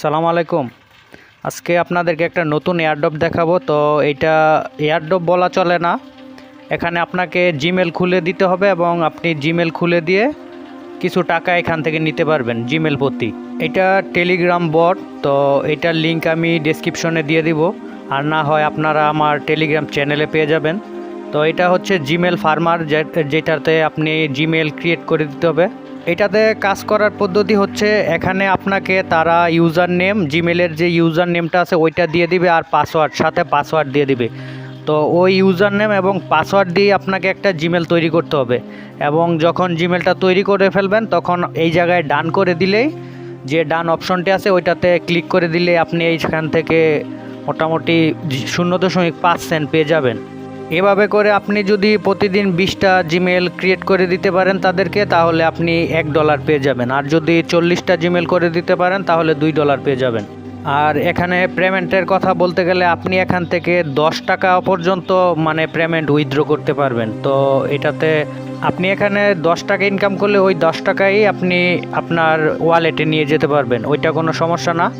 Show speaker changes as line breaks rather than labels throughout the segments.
সালাম আলাইকুম। আজকে আপনাদেরকে একটা নতুন এয়ারড্রপ দেখাবো। তো এটা এয়ারড্রপ বলা চলে না। এখানে আপনাকে জিমেল খুলে দিতে হবে এবং আপনি জিমেল খুলে দিয়ে কিছু টাকা এখান থেকে নিতে পারবেন জিমেল প্রতি এটা টেলিগ্রাম বট তো এটার লিঙ্ক আমি ডেসক্রিপশনে দিয়ে দিব। আর না হয় আপনারা আমার টেলিগ্রাম চ্যানেলে পেয়ে যাবেন। তো এটা হচ্ছে জিমেল ফার্মার যেটাতে আপনি জিমেল ক্রিয়েট করে দিতে হবে। এটাতে কাজ করার পদ্ধতি হচ্ছে এখানে আপনাকে তারা ইউজার নেম জিমেলের যে ইউজার নেমটা আছে ওইটা দিয়ে দিবে আর পাসওয়ার্ড, সাথে পাসওয়ার্ড দিয়ে দিবে। তো ওই ইউজার নেম এবং পাসওয়ার্ড দিয়ে আপনাকে একটা জিমেল তৈরি করতে হবে এবং যখন জিমেলটা তৈরি করে ফেলবেন তখন এই জায়গায় ডান করে দিলেই যে ডান অপশনটি আছে ওইটাতে ক্লিক করে দিলে আপনি এইখান থেকে মোটামুটি শূন্য দশমিক পাঁচ সেন্ট পেয়ে যাবেন। এভাবে করে আপনি যদি প্রতিদিন বিশটা জিমেল ক্রিয়েট করে দিতে পারেন তাদেরকে, তাহলে আপনি এক ডলার পেয়ে যাবেন। আর যদি চল্লিশটা জিমেল করে দিতে পারেন, তাহলে দুই ডলার পেয়ে যাবেন। আর এখানে পেমেন্টের কথা বলতে গেলে আপনি এখান থেকে দশ টাকা পর্যন্ত মানে পেমেন্ট উইথড্র করতে পারবেন। তো এটাতে আপনি এখানে দশ টাকা ইনকাম করলে ওই দশ টাকাই আপনি আপনার ওয়ালেটে নিয়ে যেতে পারবেন। ওইটা কোনো সমস্যা না।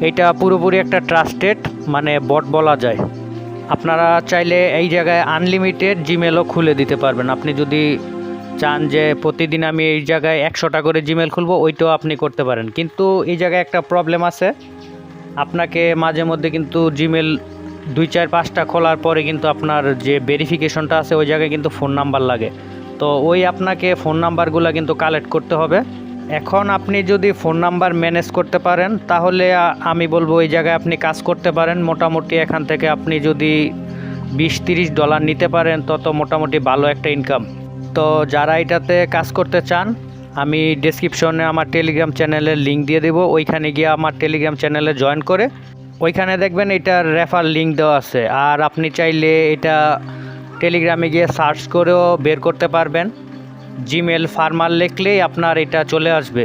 এটা পুরোপুরি একটা ট্রাস্টেড মানে বট বলা যায়। আপনারা চাইলে এই জায়গায় আনলিমিটেড জিমেলও খুলে দিতে পারবেন। আপনি যদি চান যে প্রতিদিন আমি এই জায়গায় একশোটা করে জিমেল খুলবো, ওইটাও আপনি করতে পারেন। কিন্তু এই জায়গায় একটা প্রবলেম আছে। আপনাকে মাঝে মধ্যে কিন্তু জিমেল দুই চার পাঁচটা খোলার পরে কিন্তু আপনার যে ভেরিফিকেশনটা আছে, ওই জায়গায় কিন্তু ফোন নাম্বার লাগে। তো ওই আপনাকে ফোন নাম্বারগুলো কিন্তু কালেক্ট করতে হবে। এখন আপনি যদি ফোন নাম্বার ম্যানেজ করতে পারেন, তাহলে আমি বলব ওই জায়গায় আপনি কাজ করতে পারেন। মোটামুটি এখান থেকে আপনি যদি বিশ তিরিশ ডলার নিতে পারেন, তত মোটামুটি ভালো একটা ইনকাম তো যারা এটাতে কাজ করতে চান, আমি ডেসক্রিপশনে আমার টেলিগ্রাম চ্যানেলের লিঙ্ক দিয়ে দেবো। ওইখানে গিয়ে আমার টেলিগ্রাম চ্যানেলে জয়েন করে, ওইখানে দেখবেন এটার রেফার লিঙ্ক দেওয়া আছে। আর আপনি চাইলে এটা টেলিগ্রামে গিয়ে সার্চ করেও বের করতে পারবেন। জিমেল ফার্মার লিখলেই আপনার এটা চলে আসবে।